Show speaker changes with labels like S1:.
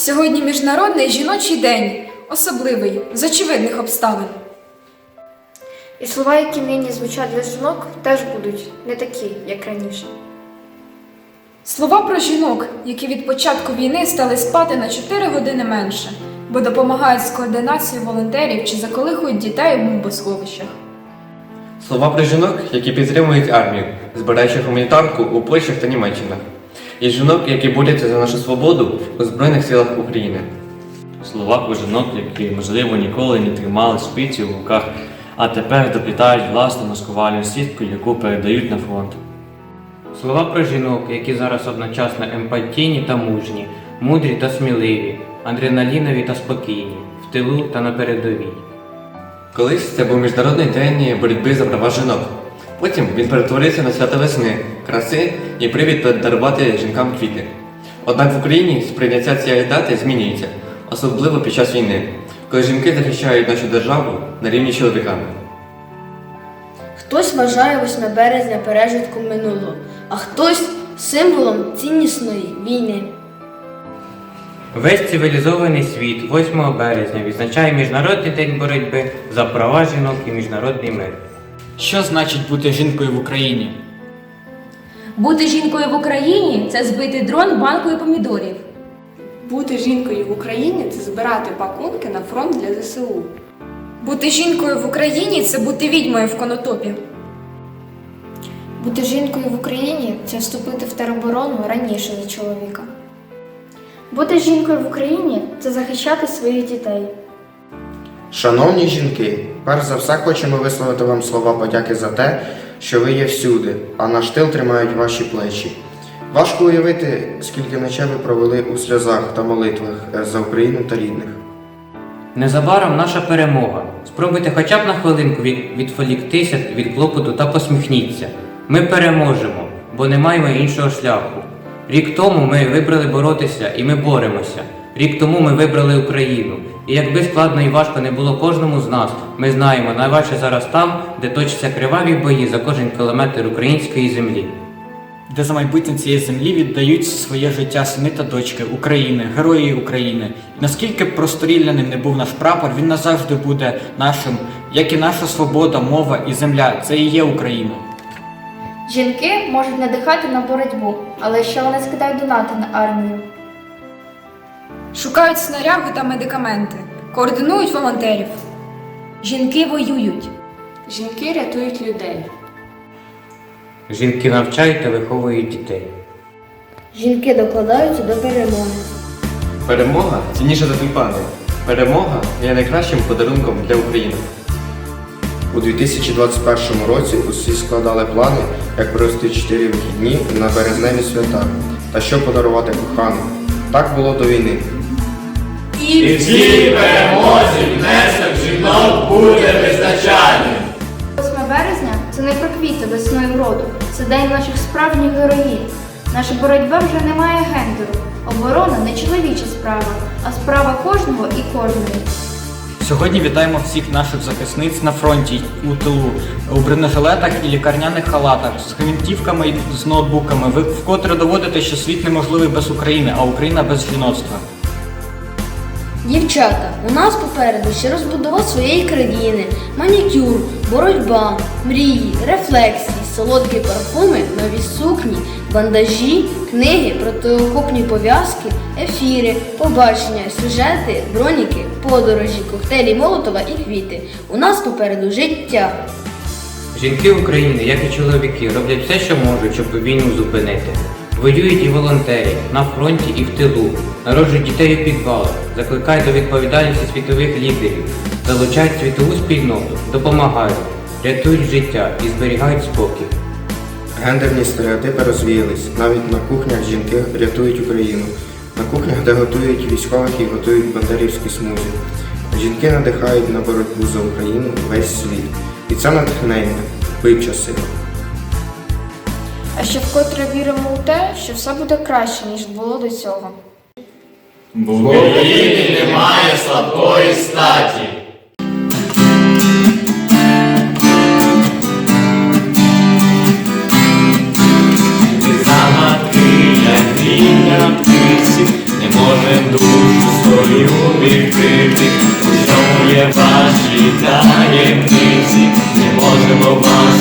S1: Сьогодні міжнародний жіночий день, особливий з очевидних обставин.
S2: І слова, які нині звучать для жінок, теж будуть не такі, як раніше.
S1: Слова про жінок, які від початку війни стали спати на 4 години менше, бо допомагають з координацією волонтерів чи заколихують дітей у бомбосховищах.
S3: Слова про жінок, які підтримують армію, збираючи гуманітарку у Польщах та Німеччинах. І жінок, які борються за нашу свободу у Збройних силах України.
S4: Слова про жінок, які, можливо, ніколи не тримали спиці в руках, а тепер доплітають власну маскувальну сітку, яку передають на фронт.
S5: Слова про жінок, які зараз одночасно емпатійні та мужні, мудрі та сміливі, адреналінові та спокійні, в тилу та на передовій.
S3: Колись це був міжнародний день боротьби за права жінок. Потім він перетворився на свято весни, краси і привід подарувати жінкам квіти. Однак в Україні сприйняття цієї дати змінюється, особливо під час війни, коли жінки захищають нашу державу на рівні з чоловіками.
S6: Хтось вважає 8 березня пережитком минулого, а хтось символом ціннісної війни.
S5: Весь цивілізований світ 8 березня відзначає Міжнародний день боротьби за права жінок і міжнародний мир.
S7: Що значить бути жінкою в Україні?
S8: Бути жінкою в Україні це збити дрон банкою помідорів.
S9: Бути жінкою в Україні це збирати пакунки на фронт для ЗСУ.
S1: Бути жінкою в Україні це бути відьмою в конотопі.
S2: Бути жінкою в Україні це вступити в тероборону раніше за чоловіка. Бути жінкою в Україні це захищати своїх дітей.
S10: Шановні жінки, перш за все хочемо висловити вам слова подяки за те, що ви є всюди, а наш тил тримають ваші плечі. Важко уявити, скільки ночей ви провели у сльозах та молитвах е, за Україну та рідних.
S5: Незабаром наша перемога. Спробуйте хоча б на хвилинку відволіктися від клопоту та посміхніться. Ми переможемо, бо не маємо іншого шляху. Рік тому ми вибрали боротися і ми боремося. Рік тому ми вибрали Україну. І якби складно і важко не було кожному з нас, ми знаємо, найважче зараз там, де точаться криваві бої за кожен кілометр української землі.
S7: Де за майбутнє цієї землі віддають своє життя сини та дочки України, герої України. І наскільки б просторілляним не був наш прапор, він назавжди буде нашим, як і наша свобода, мова і земля. Це і є Україна.
S2: Жінки можуть надихати на боротьбу, але ще вони скидають донати на армію.
S1: Шукають снаряги та медикаменти, координують волонтерів.
S8: Жінки воюють.
S9: Жінки рятують людей.
S5: Жінки навчають та виховують дітей.
S6: Жінки докладаються до перемоги.
S3: Перемога цінніша за тюльпани. Перемога є найкращим подарунком для України.
S10: У 2021 році усі складали плани, як провести 4 вихідні на березневі свята та що подарувати коханим. Так було до війни.
S11: І в цій перемозі внесок жінок буде визначальним.
S2: 8 березня це не про квіти весною роду, це день наших справжніх героїв. Наша боротьба вже не має гендеру. Оборона не чоловіча справа, а справа кожного і кожної.
S7: Сьогодні вітаємо всіх наших захисниць на фронті у тилу, у бронежилетах і лікарняних халатах, з гвинтівками і з ноутбуками. Ви вкотре доводите, що світ неможливий без України, а Україна без жіноцтва.
S6: Дівчата, у нас попереду ще розбудова своєї країни, манікюр, боротьба, мрії, рефлексії, солодкі парфуми, нові сукні, бандажі, книги, протиокопні пов'язки, ефіри, побачення, сюжети, броніки, подорожі, коктейлі Молотова і квіти. У нас попереду життя.
S5: Жінки України, як і чоловіки, роблять все, що можуть, щоб війну зупинити. Воюють і волонтери на фронті і в тилу, народжують дітей у підвалах, закликають до відповідальності світових лідерів, залучають світову спільноту, допомагають, рятують життя і зберігають спокій.
S10: Гендерні стереотипи розвіялись. Навіть на кухнях жінки рятують Україну. На кухнях, де готують військових і готують бандерівські смузі. Жінки надихають на боротьбу за Україну весь світ. І це натхнення, вивча сила
S2: а ще вкотре віримо у те, що все буде краще, ніж було до цього.
S11: Бо в Україні немає слабкої статі. Не може душу свою відкрити, у чому є ваші таємниці, не можемо вас.